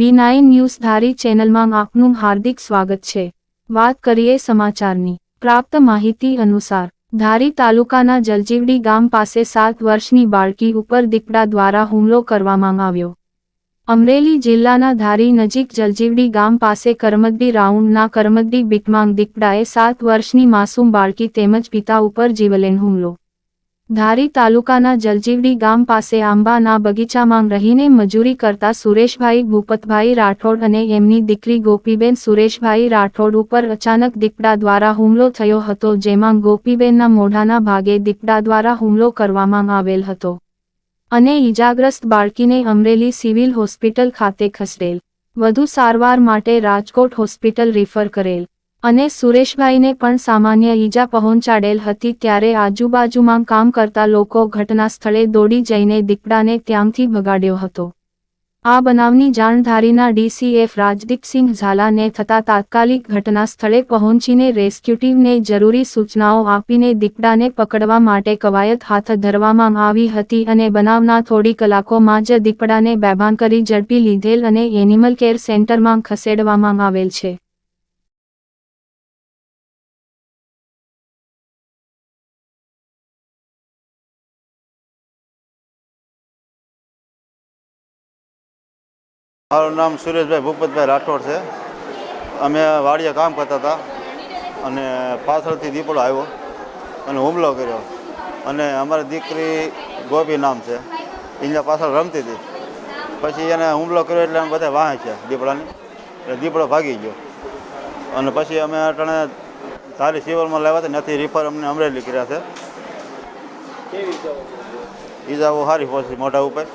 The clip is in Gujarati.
વી નાઇન ન્યૂઝ ધારી ચેનલમાં આપનું હાર્દિક સ્વાગત છે. વાત કરીએ સમાચારની. પ્રાપ્ત માહિતી અનુસાર, ધારી તાલુકાના જલજીવડી ગામ પાસે સાત વર્ષની બાળકી ઉપર દીપડા દ્વારા હુમલો કરવામાં આવ્યો. અમરેલી જિલ્લાના ધારી નજીક જલજીવડી ગામ પાસે કરમદ્દી રાઉન્ડના કરમદ્દી બીટમાંગ દીપડાએ સાત વર્ષની માસૂમ બાળકી તેમજ પિતા ઉપર જીવલેન હુમલો. ધારી તાલુકાના જલજીવડી ગામ પાસે આંબાના બગીચામાં રહીને મજૂરી કરતા સુરેશભાઈ ભૂપતભાઈ રાઠોડ અને એમની દીકરી ગોપીબેન સુરેશભાઈ રાઠોડ ઉપર અચાનક દીપડા દ્વારા હુમલો થયો હતો, જેમાં ગોપીબેનના મોઢાના ભાગે દીપડા દ્વારા હુમલો કરવામાં આવેલ હતો અને ઈજાગ્રસ્ત બાળકીને અમરેલી સિવિલ હોસ્પિટલ ખાતે ખસેડેલ. વધુ સારવાર માટે રાજકોટ હોસ્પિટલ રિફર કરેલ. અને સુરેશભાઈને પણ સામાન્ય ઈજા પહોંચાડેલ હતી ત્યારે આજુબાજુમાં કામ કરતા લોકો ઘટના સ્થળે દોડી જઈને દીપડાને ત્યાંથી ભગાડ્યો હતો. આ બનાવની જાણ ધારીના ડીસીએફ રાજદીપસિંહ ઝાલાને થતા તાત્કાલિક ઘટના સ્થળે પહોંચીને રેસ્ક્યુ ટીમને જરૂરી સૂચનાઓ આપીને દીપડાને પકડવા માટે કવાયત હાથ ધરવામાં આવી હતી અને બનાવના થોડી કલાકોમાં જ દીપડાને બેભાન કરી ઝડપી લીધેલ અને એનિમલ કેર સેન્ટરમાં ખસેડવામાં આવેલ છે. મારું નામ સુરેશભાઈ ભૂપતભાઈ રાઠોડ છે. અમે વાડીએ કામ કરતા હતા અને પાછળથી દીપડો આવ્યો અને હુમલો કર્યો. અને અમારી દીકરી ગોપી નામ છે. એના પાછળ રમતી હતી. પછી એને હુમલો કર્યો એટલે અમે બધા વાહે છે દીપડાની. એટલે દીપડો ભાગી ગયો. અને પછી અમે અટાણે ધારી સિવિલમાં લાવ્યા હતા નથી રિફર અમને અમરેલી કર્યા છે. ઈજાઓ સારી પહોંચી મોઢા ઉપર.